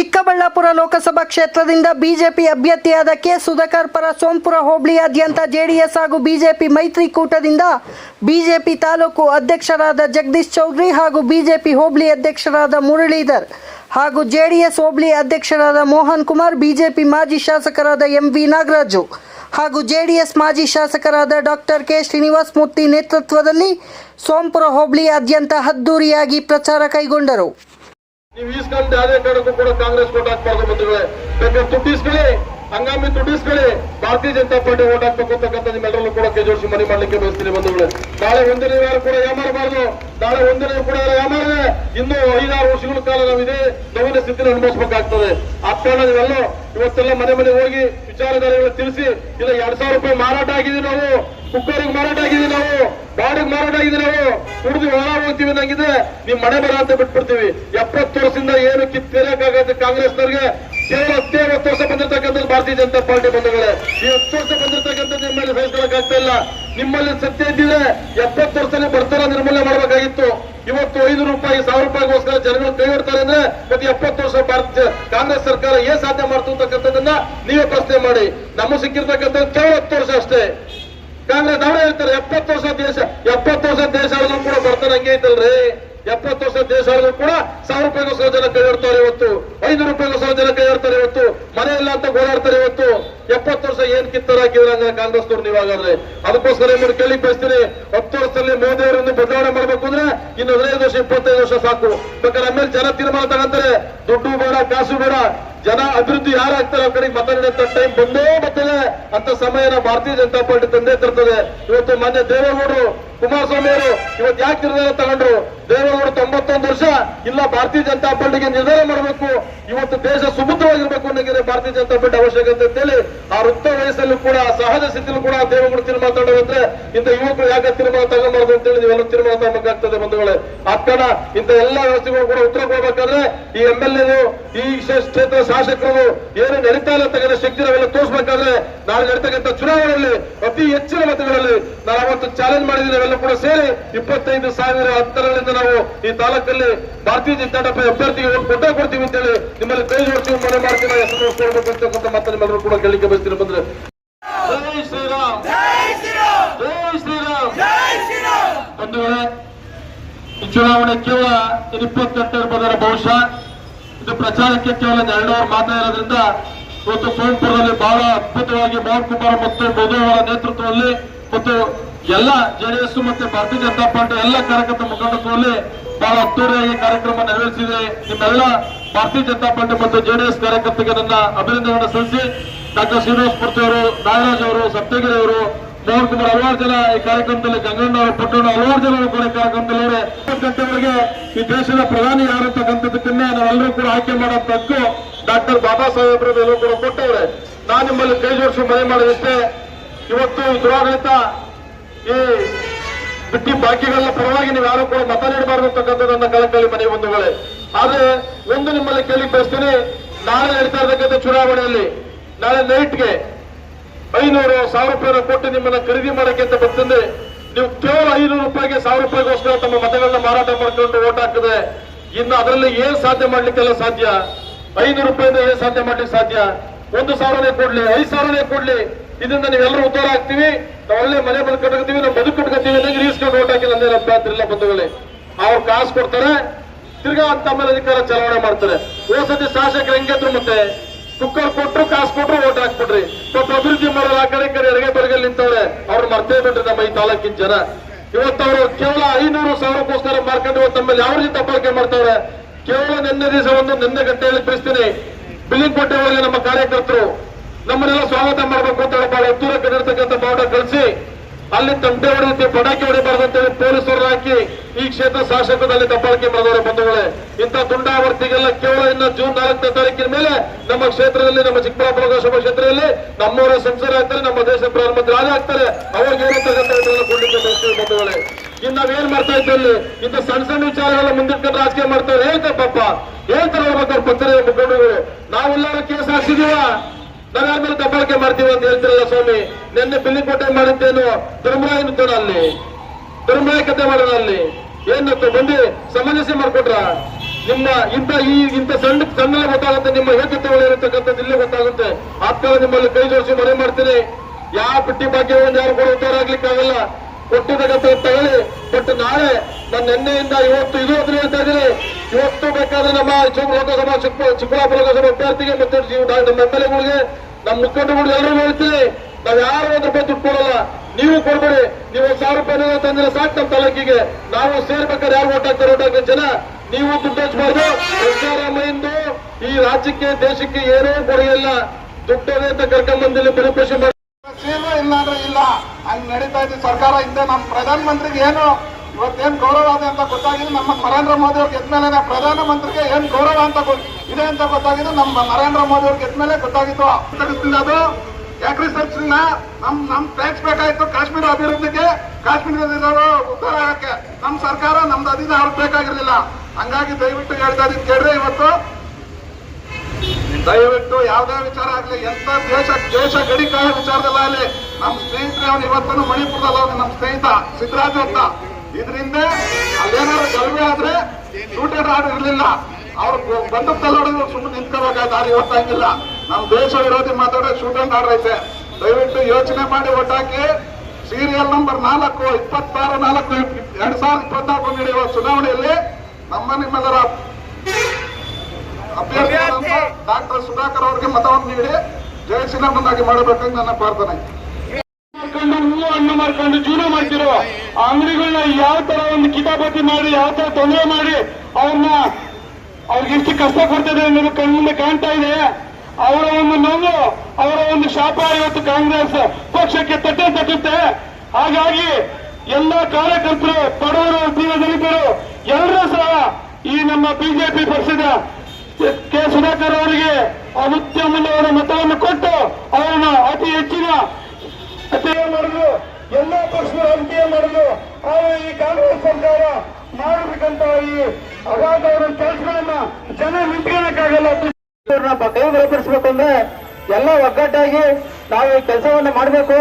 ಚಿಕ್ಕಬಳ್ಳಾಪುರ ಲೋಕಸಭಾ ಕ್ಷೇತ್ರದಿಂದ BJP ಅಭ್ಯರ್ಥಿಯಾದ K Sudhakar ಪರ ಸೋಂಪುರ ಹೋಬಳಿಯಾದ್ಯಂತ ಜೆಡಿಎಸ್ ಹಾಗೂ ಬಿಜೆಪಿ ಮೈತ್ರಿಕೂಟದಿಂದ ಬಿಜೆಪಿ ತಾಲೂಕು ಅಧ್ಯಕ್ಷರಾದ ಜಗದೀಶ್ ಚೌಧರಿ ಹಾಗೂ ಬಿಜೆಪಿ ಹೋಬಳಿ ಅಧ್ಯಕ್ಷರಾದ ಮುರಳೀಧರ್ ಹಾಗೂ ಜೆಡಿಎಸ್ ಹೋಬಳಿ ಅಧ್ಯಕ್ಷರಾದ ಮೋಹನ್ ಕುಮಾರ್, ಬಿಜೆಪಿ ಮಾಜಿ ಶಾಸಕರಾದ ಎಂ ವಿ ನಾಗರಾಜು ಹಾಗೂ ಜೆಡಿಎಸ್ ಮಾಜಿ ಶಾಸಕರಾದ ಡಾಕ್ಟರ್ ಕೆ ಶ್ರೀನಿವಾಸ್ ಮೂರ್ತಿ ನೇತೃತ್ವದಲ್ಲಿ ಸೋಂಪುರ ಹೋಬಳಿಯಾದ್ಯಂತ ಹದ್ದೂರಿಯಾಗಿ ಪ್ರಚಾರ ಕೈಗೊಂಡರು. ನೀವು ಈಸ್ಕೊಂಡು ಯಾವುದೇ ಕಾರಣಕ್ಕೂ ಕೂಡ ಕಾಂಗ್ರೆಸ್ ಓಟ್ ಹಾಕ್ಬಾರ್ದು ಬಂಧುಗಳೇ ಬೇಕಾದ್ರೆ ತುಟ್ಟಿಸ್ಕೊಳ್ಳಿ ಹಂಗಾಮಿ ದುಡ್ಡಿಸ್ಕೊಳ್ಳಿ ಭಾರತೀಯ ಜನತಾ ಪಾರ್ಟಿ ಓಟ್ ಹಾಕ್ಬೇಕು ಅಂತಕ್ಕಂಥ ನಿಮ್ಮೆಲ್ಲರಲ್ಲೂ ಕೂಡ ಕೈ ಜೋಡಿಸಿ ಮನೆ ಮಾಡಲಿಕ್ಕೆ ಬಯಸ್ತೀನಿ ಬಂಧುಗಳೇ. ನಾಳೆ ಒಂದನೇ ವಾರ ಕೂಡ ಯಾಮಾರಬಾರದು ನಾಳೆ ಒಂದನೇ ಕೂಡ ಯಾಮಾರದೆ ಇನ್ನೂ ಐದಾರು ವರ್ಷಗಳ ಕಾಲ ನಾವು ಇದೇ ನೋವಿನ ಸ್ಥಿತಿನ ಅನುಭವಿಸಬೇಕಾಗ್ತದೆ. ಆ ಕಾರಣ ನೀವೆಲ್ಲೋ ಇವತ್ತೆಲ್ಲ ಮನೆ ಮನೆ ಹೋಗಿ ವಿಚಾರಧಾರೆಗಳು ತಿಳಿಸಿ, ಇಲ್ಲ ಎರಡ್ ಸಾವಿರ ರೂಪಾಯಿ ಮಾರಾಟ ಆಗಿದ್ದೀವಿ ನಾವು. ಕುಕ್ಕರಿಗೆ ಮಾರಾಟ ಆಗಿದ್ದೀವಿ ನಾವು. ಬಾಡಿಗೆ ಮಾರಾಟ ಆಗಿದ್ದೀವಿ ನಾವು. ಕುಡಿದು ಹೊರ ಹೋಗ್ತೀವಿ ನಂಗಿದೆ ನಿಮ್ ಮನೆ ಬರ ಅಂತ ಬಿಟ್ಬಿಡ್ತೀವಿ. ಎಪ್ಪತ್ತು ವರ್ಷದಿಂದ ಏನು ಕಿತ್ತೇರಕ್ಕಾಗತ್ತೆ ಕಾಂಗ್ರೆಸ್ನವ್ರಿಗೆ? ಕೇವಲ ಹತ್ತು ವರ್ಷ ಬಂದಿರತಕ್ಕಂಥದ್ದು ಭಾರತೀಯ ಜನತಾ ಪಾರ್ಟಿ ಬಂಧುಗಳೇ ಈ ಹತ್ತು ವರ್ಷ ಬಂದಿರ್ತಕ್ಕಂಥದ್ದು ನಿಮ್ಮಲ್ಲಿ ಸಹಿಸ್ಕೊಳಕ್ ಆಗ್ತಾ ಇಲ್ಲ ನಿಮ್ಮಲ್ಲಿ ಸತ್ಯ ಇದ್ದಿದ್ರೆ ಎಪ್ಪತ್ತು ವರ್ಷದಲ್ಲಿ ಬಡತನ ನಿರ್ಮೂಲನೆ ಮಾಡಬೇಕಾಗಿತ್ತು ಇವತ್ತು ಐದು ರೂಪಾಯಿ ಸಾವಿರ ರೂಪಾಯಿಗೋಸ್ಕರ ಜನಗಳು ಕೈ ಹೊಡ್ತಾರೆ ಅಂದ್ರೆ ಮತ್ತೆ ಎಪ್ಪತ್ತು ವರ್ಷ ಭಾರತ ಕಾಂಗ್ರೆಸ್ ಸರ್ಕಾರ ಏನ್ ಸಾಧ್ಯ ಮಾಡ್ತು ಅಂತಕ್ಕಂಥದ್ದನ್ನ ನೀವೇ ಪ್ರಶ್ನೆ ಮಾಡಿ. ನಮ್ಮ ಸಿಕ್ಕಿರ್ತಕ್ಕಂಥ ಕೇವಲ ಹತ್ತು ವರ್ಷ ಅಷ್ಟೇ. ಕಾಂಗ್ರೆಸ್ ಅವರೇ ಹೇಳ್ತಾರೆ, ಎಪ್ಪತ್ತು ವರ್ಷ ದೇಶ, ಎಪ್ಪತ್ತು ವರ್ಷ ದೇಶ ಕೂಡ ಬರ್ತಾರೆ ಹಂಗೆ ಐತಲ್ರಿ. ಎಪ್ಪತ್ತು ವರ್ಷ ದೇಶ ಕೂಡ ಸಾವಿರ ರೂಪಾಯಿಗೋಸ್ಕರ ಜನ ಕೈ ಹೊಡ್ತಾರೆ ಇವತ್ತು. ಐದು ರೂಪಾಯಿಗೋಸ್ಕರ ಜನ ಕೈ ಹೊಡ್ತಾರೆ ಇವತ್ತು. ಮನೆ ಇಲ್ಲ ಅಂತ ಗೋಳಾಡ್ತಾರೆ ಇವತ್ತು. ಎಪ್ಪತ್ತು ವರ್ಷ ಏನ್ ಕಿತ್ತರ ಹಾಕಿದ್ರೆ ಅಂದ್ರೆ ಕಾಂಗ್ರೆಸ್ ನೀವು ಹಾಗಾದ್ರೆ? ಅದಕ್ಕೋಸ್ಕರ ನಿಮ್ಮನ್ನು ಕೇಳಿ ಬಯಸ್ತೀನಿ. ಹತ್ತು ವರ್ಷದಲ್ಲಿ ಮೋದಿ ಅವರನ್ನು ಬದಲಾವಣೆ ಮಾಡ್ಬೇಕು ಅಂದ್ರೆ ಇನ್ನು ಹದಿನೈದು ವರ್ಷ, ಇಪ್ಪತ್ತೈದು ವರ್ಷ ಸಾಕು. ಬೇಕಾದ್ರೆ ಆಮೇಲೆ ಜನ ತೀರ್ಮಾನ ತಗೊಂತಾರೆ. ದುಡ್ಡು ಬೇಡ, ಕಾಸು ಬೇಡ. ಜನ ಅಭಿವೃದ್ಧಿ ಯಾರಾಗ್ತಾರೆ ಆ ಕಡೆಗೆ ಮತ ನೀಡುವಂತ ಟೈಮ್ ಬಂದೇ ಬರ್ತದೆ. ಅಂತ ಸಮಯನ ಭಾರತೀಯ ಜನತಾ ಪಾರ್ಟಿ ತಂದೆ ತರ್ತದೆ. ಇವತ್ತು ಮಾನ್ಯ ದೇವೇಗೌಡರು ಕುಮಾರಸ್ವಾಮಿ ಅವರು ಇವತ್ತು ಯಾಕೆ ನಿರ್ಧಾರ ತಗೊಂಡ್ರು? ದೇವೇಗೌಡ ತೊಂಬತ್ತೊಂದು ವರ್ಷ ಇಲ್ಲ ಭಾರತೀಯ ಜನತಾ ಪಾರ್ಟಿಗೆ ನಿರ್ಧಾರ ಮಾಡಬೇಕು, ಇವತ್ತು ದೇಶ ಸುಭದ್ರವಾಗಿರ್ಬೇಕು ಅನ್ನೋಂಗಿದೆ ಭಾರತೀಯ ಜನತಾ ಪಾರ್ಟಿ ಅವಶ್ಯಕತೆ ಅಂತೇಳಿ ಆ ವೃತ್ತ ವಯಸ್ಸಲ್ಲೂ ಕೂಡ ಸಹಜ ಸ್ಥಿತಿಯಲ್ಲೂ ಕೂಡ ದೇವೇಗೌಡ ತೀರ್ಮಾನ ತಗೊಂಡ್ರೆ ಇಂಥ ಯುವಕರು ಯಾಕೆ ತೀರ್ಮಾನ ತಗೊಂಡ್ಬಾರ್ದು ಅಂತೇಳಿ ನೀವೆಲ್ಲ ತೀರ್ಮಾನ ತಗೋಬೇಕಾಗ್ತದೆ ಬಂಧುಗಳೇ. ಕಾರಣ ಇಂಥ ಎಲ್ಲ ವ್ಯವಸ್ಥೆಗಳು ಕೂಡ ಉತ್ತರ ಕೊಡ್ಬೇಕಾದ್ರೆ ಈ ಎಂ ಎಲ್ ಎರು ಈ ಕ್ಷೇ- ಕ್ಷೇತ್ರ ಶಾಸಕರು ಏನು ನಡೀತಾ ಇಲ್ಲ ತಗದ ಶಕ್ತಿ ನಾವೆಲ್ಲ ತೋರಿಸಬೇಕಾದ್ರೆ ನಾವು ನಡೀತಕ್ಕಂಥ ಚುನಾವಣೆಯಲ್ಲಿ ಅತಿ ಹೆಚ್ಚಿನ ಮತಗಳಲ್ಲಿ ನಾವು ಅವತ್ತು ಚಾಲೆಂಜ್ ಮಾಡಿದ್ರೆ ನಾವೆಲ್ಲ ಕೂಡ ಸೇರಿ ಇಪ್ಪತ್ತೈದು ಸಾವಿರ ಅಂತರಗಳಿಂದ ನಾವು ಈ ತಾಲೂಕಲ್ಲಿ ಭಾರತೀಯ ಜನತಾ ಪಕ್ಷ ಅಭ್ಯರ್ಥಿಗೆ ಕೊಟ್ಟೇ ಕೊಡ್ತೀವಿ ಅಂತೇಳಿ ನಿಮ್ಮಲ್ಲಿ ಕೈ ಜೋಡಿಸಿ ಮನೆ ಮಾಡ್ತೀವಿ ಹೆಸರು ಕೊಡಬೇಕು ಅಂತಕ್ಕಂಥ ಮತ್ತೆ ನಿಮ್ಮೆಲ್ಲರೂ ಕೂಡ ಕೇಳಲಿಕ್ಕೆ ಬಯಸ್ತೀನಿ ಬಂದ್ರೆ. ಶ್ರೀರಾಮ್. ಬಂಧುಗಳೇ, ಈ ಚುನಾವಣೆ ಕೇವಲ ಇಪ್ಪತ್ತೆಂಟು ಇರ್ಬೋದಾರ ಬಹುಶಃ. ಇದು ಪ್ರಚಾರಕ್ಕೆ ಕೇವಲ ಎರಡು ಅವರ್ ಮಾತ್ರ ಇರೋದ್ರಿಂದ ಇವತ್ತು ಸೋಂಪುರದಲ್ಲಿ ಬಹಳ ಅದ್ಭುತವಾಗಿ ಮೋಹನ್ ಕುಮಾರ್ ಮತ್ತು ಮಧು ಅವರ ನೇತೃತ್ವದಲ್ಲಿ ಮತ್ತು ಎಲ್ಲ ಜೆಡಿಎಸ್ ಮತ್ತೆ ಭಾರತೀಯ ಜನತಾ ಪಾರ್ಟಿ ಎಲ್ಲ ಕಾರ್ಯಕರ್ತ ಮುಖಂಡತ್ವದಲ್ಲಿ ಬಹಳ ಅದ್ದೂರಿಯಾಗಿ ಕಾರ್ಯಕ್ರಮ ನೆರವೇರಿಸಿದೆ. ನಿಮ್ಮೆಲ್ಲ ಭಾರತೀಯ ಜನತಾ ಪಾರ್ಟಿ ಮತ್ತು ಜೆಡಿಎಸ್ ಕಾರ್ಯಕರ್ತರಿಗೆ ನನ್ನ ಅಭಿನಂದನೆಗಳನ್ನು ಸಲ್ಲಿಸಿ. ಡಾಕ್ಟರ್ ಶ್ರೀನಿವಾಸ್ ಮೂರ್ತಿ ಅವರು, ನಾಗರಾಜ್ ಅವರು, ಸಪ್ತಗಿರಿ ಅವರು, ಮೋಹನ್ ಕುಮಾರ್ ಹಲವಾರು ಜನ ಈ ಕಾರ್ಯಕ್ರಮದಲ್ಲಿ ಗಂಗಣ್ಣ ಅವರು ಪಟ್ಟಣ ಹಲವಾರು ಜನ ಕೂಡ ಈ ಕಾರ್ಯಕ್ರಮದಲ್ಲಿ ಗಂಟೆವರೆಗೆ ಈ ದೇಶದ ಪ್ರಧಾನಿ ಯಾರು ನಾವೆಲ್ಲರೂ ಕೂಡ ಆಯ್ಕೆ ಮಾಡೋ ಹಕ್ಕು ಡಾಕ್ಟರ್ ಬಾಬಾ ಸಾಹೇಬ್ರು ಎಲ್ಲರೂ ಕೂಡ ಕೊಟ್ಟವ್ರೆ. ನಾನು ನಿಮ್ಮಲ್ಲಿ ಕೈ ಜೋಡಿಸಿ ಮನೆ ಮಾಡೋದಿಷ್ಟೇ. ಇವತ್ತು ದುರಾಡಳಿತ ಈ ಬಿಟ್ಟಿ ಬಾಕಿಗಳ ಪರವಾಗಿ ನೀವು ಯಾರು ಕೂಡ ಮತ ನೀಡಬಾರದು ಅಂತಕ್ಕಂಥದ್ದು ನನ್ನ ಕಳಕಳಿ ಮನೆ ಬಂಧುಗಳೇ. ಆದ್ರೆ ಒಂದು ನಿಮ್ಮಲ್ಲಿ ಕೇಳಿ ಬಯಸ್ತೀನಿ, ನಾಳೆ ನಡೀತಾ ಇರ್ತಕ್ಕಂಥ ಚುನಾವಣೆಯಲ್ಲಿ, ನಾಳೆ ನೈಟ್ಗೆ ಐನೂರು ಸಾವಿರ ರೂಪಾಯಿ ಕೊಟ್ಟು ನಿಮ್ಮನ್ನ ಖರೀದಿ ಮಾಡಕ್ಕೆ ಅಂತ ಬರ್ತಂದ್ರೆ ನೀವು ಕೇವಲ ಐನೂರು ರೂಪಾಯಿಗೆ ಸಾವಿರ ರೂಪಾಯಿಗೋಸ್ಕರ ತಮ್ಮ ಮತಗಳನ್ನ ಮಾರಾಟ ಮಾಡ್ಕೊಂಡು ಓಟ್ ಹಾಕಿದ್ರೆ ಇನ್ನು ಅದರಲ್ಲಿ ಏನ್ ಸಾಧ್ಯ ಮಾಡ್ಲಿಕ್ಕೆಲ್ಲ ಸಾಧ್ಯ? ಐನೂರು ರೂಪಾಯಿಂದ ಏನ್ ಸಾಧ್ಯ ಮಾಡ್ಲಿಕ್ಕೆ ಸಾಧ್ಯ? ಒಂದು ಸಾವಿರನೇ ಕೊಡ್ಲಿ, ಐದು ಸಾವಿರನೇ ಕೊಡ್ಲಿ. ಇದರಿಂದ ನೀವೆಲ್ಲರೂ ಉದ್ದಾರ ಆಗ್ತೀವಿ. ಒಳ್ಳೆ ಮನೆ ಬಂದು ಕಟ್ಕೋತೀವಿ, ನಾವು ಬದುಕು ಕಟ್ಕೋತೀವಿ ಅನ್ನಂಗೆ ಈಸ್ಕೊಂಡು ಓಟ್ ಅಂದ್ರೆ ನಮ್ಮ ಅಭ್ಯರ್ಥಿ ಇಲ್ಲ ಬಂಧುಗಳೇ. ಅವ್ರು ಕಾಸು ಕೊಡ್ತಾರೆ, ತಿರ್ಗಾ ಅಂತ ಅಧಿಕಾರ ಚಲಾವಣೆ ಮಾಡ್ತಾರೆ. ಹೋಸತಿ ಶಾಸಕರು ಹೆಂಗಿದ್ರು ಮತ್ತೆ? ಕುಕ್ಕರ್ ಕೊಟ್ರು, ಕಾಸು ಕೊಟ್ರು, ಓಟ್ ಹಾಕ್ಬಿಡ್ರಿ ಪಾಪ ಅಭಿವೃದ್ಧಿ ಮಾಡೋ ಆ ಕಡೆ ಕಡೆ ಎಡಗೆ ಬರಗಲ್ಲಿ ನಿಂತವ್ರೆ. ಅವ್ರು ಮರ್ತೇ ಬಿಟ್ರಿ ನಮ್ಮ ಈ ತಾಲೂಕಿನ ಜನ. ಇವತ್ತು ಅವರು ಕೇವಲ ಐನೂರು ಸಾವಿರಕ್ಕೋಸ್ಕರ ಮಾರ್ಕೊಂಡು ಇವತ್ತು ನಮ್ಮಲ್ಲಿ ಯಾವ ರೀತಿ ತಪ್ಪಳಿಕೆ ಮಾಡ್ತಾವ್ರೆ? ಕೇವಲ ನಿನ್ನೆ ದಿವಸ ಒಂದು ನಿನ್ನೆ ಗಂಟೆಯಲ್ಲಿ ತಿಳಿಸ್ತೀನಿ. ಬಿಲ್ಲಿಂಗ್ ಕೊಟ್ಟೆವರೆಗೆ ನಮ್ಮ ಕಾರ್ಯಕರ್ತರು. ನಮ್ಮನ್ನೆಲ್ಲ ಸ್ವಾಗತ ಮಾಡಬೇಕು ಅಂತ ಹೇಳಿ ಬಹಳ ಎತ್ತೂರಕ್ಕೆ ಕಡಿರ್ತಕ್ಕಂಥ ಬಾವುಟ ಕಳಿಸಿ, ಅಲ್ಲಿ ತಂಟೆ ಹೊಡೆಯುತ್ತೆ ಪಟಾಕಿ ಹೊಡಿಬಾರ್ದು ಅಂತೇಳಿ ಪೊಲೀಸರು ಹಾಕಿ ಈ ಕ್ಷೇತ್ರ ಶಾಸಕದಲ್ಲಿ ದಬ್ಬಾಳಿಕೆ ಮಾಡಿದವರ ಬಂಧುಗಳೇ. ಇಂಥ ದುಂಡಾವರ್ತಿಗೆಲ್ಲ ಕೇವಲ ಇನ್ನ ಜೂನ್ ನಾಲ್ಕನೇ ತಾರೀಕಿನ ಮೇಲೆ ನಮ್ಮ ಕ್ಷೇತ್ರದಲ್ಲಿ, ನಮ್ಮ ಚಿಕ್ಕಬಳ್ಳಾಪುರ ಲೋಕಸಭಾ ಕ್ಷೇತ್ರದಲ್ಲಿ ನಮ್ಮವರ ಸಂಸದ ಆಗ್ತಾರೆ, ನಮ್ಮ ದೇಶದ ಪ್ರಧಾನಮಂತ್ರಿ ಆಗಿ ಆಗ್ತಾರೆ. ಅವ್ರಿಗೆ ಬಂಧುಗಳೇ. ಇನ್ನು ನಾವೇನ್ ಮಾಡ್ತಾ ಇದ್ದಲ್ಲಿ ಇಂಥ ಸಣ್ಣ ಸಣ್ಣ ವಿಚಾರಗಳ ಮುಂದಿಟ್ಕೊಂಡು ರಾಜಕೀಯ ಮಾಡ್ತಾರೆ ಹೇಳ್ತಾರೆ ಪಾಪ. ಹೇಳ್ತಾರೆ ಹೋಗ್ಬೇಕಾದ್ರೆ ಪತ್ರಿಕೆ ಮುಖಂಡರು ನಾವೆಲ್ಲರೂ ಕೇಸ್ ಹಾಕ್ಸಿದೀವ? ನಾವ್ ಯಾರ ಮೇಲೆ ದಬ್ಬಾಳಿಕೆ ಮಾಡ್ತೀವಿ ಅಂತ ಹೇಳ್ತಿರಲ್ಲ ಸ್ವಾಮಿ. ನಿನ್ನೆ ಬಿಲ್ಲಿಕೋಟೆ ಮಾಡಿದ್ದೇನು? ಧರ್ಮರಾಯನ ತೋಣ ಅಲ್ಲಿ. ಧರ್ಮರಾಯ ಕತೆ ಮಾಡೋಣ ಅಲ್ಲಿ. ಏನ್ ಬಂದು ಸಮಂಜಸ್ಯ ಮಾಡ್ಕೊಟ್ರ? ನಿಮ್ಮ ಇಂಥ ಈ ಇಂಥ ಸಣ್ಣ ಸಣ್ಣ ಗೊತ್ತಾಗುತ್ತೆ. ನಿಮ್ಮ ಯೋಗ್ಯತೆಗಳು ಇರತಕ್ಕಂಥದ್ದು ಇಲ್ಲೇ ಗೊತ್ತಾಗುತ್ತೆ. ಆತ್ಮ ನಿಮ್ಮಲ್ಲಿ ಕೈ ಜೋಡಿಸಿ ಮನೆ ಮಾಡ್ತೀನಿ. ಯಾವ ಬಿಟ್ಟಿ ಭಾಗ್ಯವನ್ನು ಯಾರು ಕೂಡ ಕೊಟ್ಟಿದ್ದಕ್ಕಂಥ ತಗೊಳ್ಳಿ ಬಟ್ ನಾಳೆ ನನ್ನ ನಿನ್ನೆಯಿಂದ ಇವತ್ತು ಇದು ಅಂತ ಹೇಳ್ತಾ ಇದ್ದೀನಿ. ಇವತ್ತು ಬೇಕಾದ್ರೆ ನಮ್ಮ ಚಿಕ್ಕ ಲೋಕಸಭಾ ಚಿಕ್ಕ ಚಿಕ್ಕಬಳ್ಳಾಪುರ ಲೋಕಸಭಾ ಅಭ್ಯರ್ಥಿಗೆ ಮತ್ತೆ ನಮ್ಮ ಎಂ ಎಲ್ ಎಗಳಿಗೆ ನಮ್ಮ ಮುಖಂಡಗಳಿಗೆ ಎಲ್ಲರೂ ಹೇಳ್ತೀನಿ, ನಾವು ಯಾರು ಒಂದ್ ರೂಪಾಯಿ ದುಡ್ಡು ಕೊಡಲ್ಲ. ನೀವು ಕೊಡ್ಬೇಡಿ. ನೀವು ಸಾವಿರ ರೂಪಾಯಿ ತಂದ್ರೆ ಸಾಕು ನಮ್ಮ ತಾಲೂಕಿಗೆ. ನಾವು ಸೇರ್ಬೇಕಾದ್ರೆ ಯಾರು ಓಟ್ ಹಾಕ್ತಾರೆ? ಓಟ್ ಹಾಕಿದ ಜನ? ನೀವು ದುಡ್ಡು ಹಚ್ಬಾರ್ದು. ಸಿದ್ದರಾಮಯ್ಯಂದು ಈ ರಾಜ್ಯಕ್ಕೆ, ದೇಶಕ್ಕೆ ಏನೂ ಕೊಡುಗೆಲ್ಲ ದುಡ್ಡೇ ಅಂತ ಕರ್ಕೊಂಡ್ ಬಂದಿಲ್ಲ ಮಾಡಿ. ಇಲ್ಲ ಇಲ್ಲ. ಹಂಗ್ ನಡೀತಾ ಇದೆ ಸರ್ಕಾರ. ಇಂದ ನಮ್ಮ ಪ್ರಧಾನ ಮಂತ್ರಿಗೆ ಏನು ಇವತ್ತೇನ್ ಗೌರವ ಇದೆ ಅಂತ ಗೊತ್ತಾಗಿದೆ ನಮ್ಮ ನರೇಂದ್ರ ಮೋದಿ ಅವ್ರಿಗೆ ಗೆದ್ಮೇಲೆ ಪ್ರಧಾನ ಮಂತ್ರಿಗೆ ಏನ್ ಗೌರವ ಅಂತ ಇದೆ ಅಂತ ಗೊತ್ತಾಗಿದೆ ನಮ್ಮ ನರೇಂದ್ರ ಮೋದಿ ಅವ್ರಿಗೆ ಗೆದ್ಮೇಲೆ ಗೊತ್ತಾಗಿತ್ತು. ಅದು ಅದು ಅಗ್ರಿಕಲ್ಚರ್ನ ನಮ್ ನಮ್ ಟ್ಯಾಕ್ಸ್ ಬೇಕಾಯ್ತು ಕಾಶ್ಮೀರ ಅಭಿವೃದ್ಧಿಗೆ. ಕಾಶ್ಮೀರದಲ್ಲಿರೋ ಉದ್ಧಾರ ಆಗಕ್ಕೆ. ನಮ್ ಸರ್ಕಾರ ನಮ್ದು ಅಧೀನ ಅವ್ರಿಗೆ ಬೇಕಾಗಿರ್ಲಿಲ್ಲ. ಹಂಗಾಗಿ ದಯವಿಟ್ಟು ಹೇಳ್ತಾ ಇದೀನಿ. ಕೇಳ್ರಿ ಇವತ್ತು. ದಯವಿಟ್ಟು ಯಾವ್ದೇ ವಿಚಾರ ಆಗ್ಲಿ, ಎಂತ ದೇಶ ದೇಶ ಗಡಿ ಕಾಯೋ ವಿಚಾರದಲ್ಲಾಗಲಿ ನಮ್ ಸ್ನೇಹಿತರೆ, ಅವ್ರು ಇವತ್ತನು ಮಣಿಪುರದಲ್ಲಿ ನಮ್ಮ ನಮ್ ಸ್ನೇಹಿತ ಸಿದ್ದರಾಜ ಅಂತ. ಇದರಿಂದ ಅಲ್ಲೇನಾದ್ರು ಗಲಭೆ ಆದ್ರೆ ಶೂಟೆಡ್ ಆರ್ಡರ್ ಇರ್ಲಿಲ್ಲ ಅವ್ರು ಬಂದು ತಲ್ಲೋಡಿದ್ರು ಸುಮ್ಮನೆ ನಿಂತ್ಕೋಬೇಕಾಯ್ತು. ದಾರಿ ಇವತ್ತಾಗಿಲ್ಲ ನಮ್ಮ ನಮ್ ದೇಶ ವಿರೋಧಿ ಮಾತಾಡೋ ಅಂಡ್ ಆರ್ಡರ್ ಐತೆ ದಯವಿಟ್ಟು ಯೋಚನೆ ಮಾಡಿ ಒಟ್ಟಾಕಿ ಸೀರಿಯಲ್ ನಂಬರ್ ನಾಲ್ಕು, ಇಪ್ಪತ್ತಾರು, ನಾಲ್ಕು ಎರಡ್ ಸಾವಿರದ ಇಪ್ಪತ್ನಾಲ್ಕು ನಡೆಯುವ ಚುನಾವಣೆಯಲ್ಲಿ ನಮ್ಮ ನಿಮ್ಮೆಲ್ಲರ ಅಭ್ಯರ್ಥಿ ಡಾಕ್ಟರ್ ಸುಧಾಕರ್ ಅವರಿಗೆ ಮತವನ್ನು ನೀಡಿ ಜಯಶೀಲಮನ್ನಾಗಿ ಮಾಡಬೇಕಂತ ನನ್ನ ಪ್ರಾರ್ಥನೆ. ಮಾಡ್ಕೊಂಡು ಜೀವನ ಮಾಡ್ತಿರೋ ಆ ಅಂಗಡಿಗಳನ್ನ ಯಾವ ತರ ಒಂದು ಕಿತಾಪತಿ ಮಾಡಿ, ಯಾವ ತರ ತೊಂದರೆ ಮಾಡಿ, ಅವ್ರನ್ನ ಅವ್ರಿಗೆ ಎಷ್ಟು ಕಷ್ಟ ಕೊಡ್ತದೆ ಅನ್ನೋದು ಕಣ್ಣಿಂದ ಕಾಣ್ತಾ ಇದೆ. ಅವರ ಒಂದು ನೋವು, ಅವರ ಒಂದು ಶಾಪ ಇವತ್ತು ಕಾಂಗ್ರೆಸ್ ಪಕ್ಷಕ್ಕೆ ತಟ್ಟೆ ತಟ್ಟುತ್ತೆ. ಹಾಗಾಗಿ ಎಲ್ಲ ಕಾರ್ಯಕರ್ತರು, ಬಡವರು ದೀನ ದಲಿತರು ಎಲ್ಲರೂ ಸಹ ಈ ನಮ್ಮ ಬಿಜೆಪಿ ಪಕ್ಷದ ಕೆ ಸುಧಾಕರ್ ಅವರಿಗೆ ಅತ್ಯಮೂಲ್ಯವಾದ ಮತವನ್ನು ಕೊಟ್ಟು ಅವರನ್ನ ಅತಿ ಮಾಡುದು ಎಲ್ಲ ಪಕ್ಷಗಳು ಹತ್ಯೆ ಮಾಡಲು ಆದರೆ ಈ ಕಾಂಗ್ರೆಸ್ ಸರ್ಕಾರ ಮಾಡಬೇಕಂತ ಈ ಅಗಾಧವರ ಕೆಲಸಗಳನ್ನ ಜನ ನಿಂತ್ಕೊಳ್ಳಕ್ಕಾಗಲ್ಲ ಕೈ ಬಲಪಡಿಸಬೇಕು ಅಂದ್ರೆ ಎಲ್ಲ ಒಗ್ಗಟ್ಟಾಗಿ ನಾವು ಈ ಕೆಲಸವನ್ನ ಮಾಡಬೇಕು.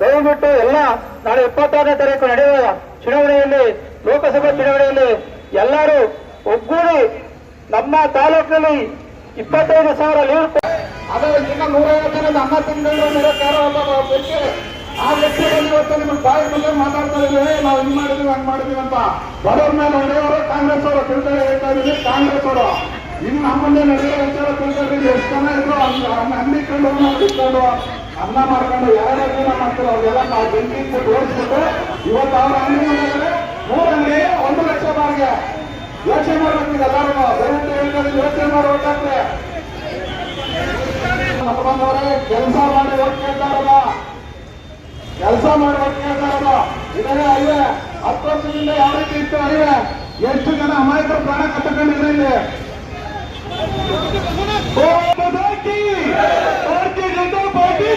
ದಯವಿಟ್ಟು ಎಲ್ಲ ನಾಳೆ ಇಪ್ಪತ್ತಾರನೇ ತಾರೀಕು ನಡೆಯುವ ಚುನಾವಣೆಯಲ್ಲಿ, ಲೋಕಸಭಾ ಚುನಾವಣೆಯಲ್ಲಿ ಎಲ್ಲರೂ ಒಗ್ಗೂಡಿ ನಮ್ಮ ತಾಲೂಕಿನಲ್ಲಿ ಇಪ್ಪತ್ತೈದು ಸಾವಿರ ಲೀಡ್ ಅದರ ಇನ್ನ ನೂರೈವತ್ತರಿಂದ ಅನ್ನ ತಿಂಗಳು ಆ ಲೆಕ್ಕದಲ್ಲಿ ಇವತ್ತು ನಿಮ್ಮ ತಾಯಿ ಮುಂದೆ ಮಾತಾಡ್ತಾ ಇದ್ದೀವಿ ನಾವು ಹಿಂಗ್ ಮಾಡಿದ್ವಿ, ಹಂಗ್ ಮಾಡಿದ್ವಿ ಅಂತ ಬಡವ್ರ ಮೇಲೆ ನಡೆಯೋರು ಕಾಂಗ್ರೆಸ್ ಅವರು ತಿಳ್ತಾರೆ ಹೇಳ್ತಾ ಇದ್ದೀವಿ, ಕಾಂಗ್ರೆಸ್ ಅವರು. ಇನ್ನು ಮುಂದೆ ನಡೆಯೋ ವಿಚಾರ ತಿಳ್ಕೊಂಡಿದ್ದೀವಿ ಎಷ್ಟು ಜನ ಇದ್ರು ಅಂಗಡಿ ಇಟ್ಕೊಂಡು ಅನ್ನ ಮಾಡ್ಕೊಂಡು ಯಾರ್ಯಾರು ಜನ ಮಾಡ್ತಾರೆ. ಅವ್ರಿಗೆಲ್ಲ ನಾವು ಬೆಂಕಿ ಕೊಟ್ಟು ಓಡಿಸ್ಬಿಟ್ಟು ಇವತ್ತು ಅವ್ರ ಅಂಗಡಿ ಮಾಡಿದ್ರೆ ಮೂರು ಅಂಗಡಿ, ಒಂದು ಲಕ್ಷ ಬಾರಿಗೆ ಯೋಚನೆ ಮಾಡ್ಬೇಕು ಎಲ್ಲರೂ ದಯವಿಟ್ಟು ಹೇಳ್ತಾರೆ ಯೋಚನೆ ಮಾಡ್ಬೇಕಾಗ್ತದೆ ಕೆಲಸ ಮಾಡಿ ಹೋಗ್ತಾ ಕೇಳ್ತಾರಲ್ಲ ಕೆಲಸ ಮಾಡಬೇಕು ಇದನ್ನೇ ಅರಿವೆ ಹತ್ತು ವರ್ಷದಿಂದ ಯಾವ ರೀತಿ ಇತ್ತು ಅರಿವೆ? ಎಷ್ಟು ಜನ ಅಮಾಯಕರು ಪ್ರಾಣ ಕಟ್ಟಕೊಂಡಿದ್ರೆ ಇಲ್ಲಿ? ಜನತಾ ಪಾರ್ಟಿ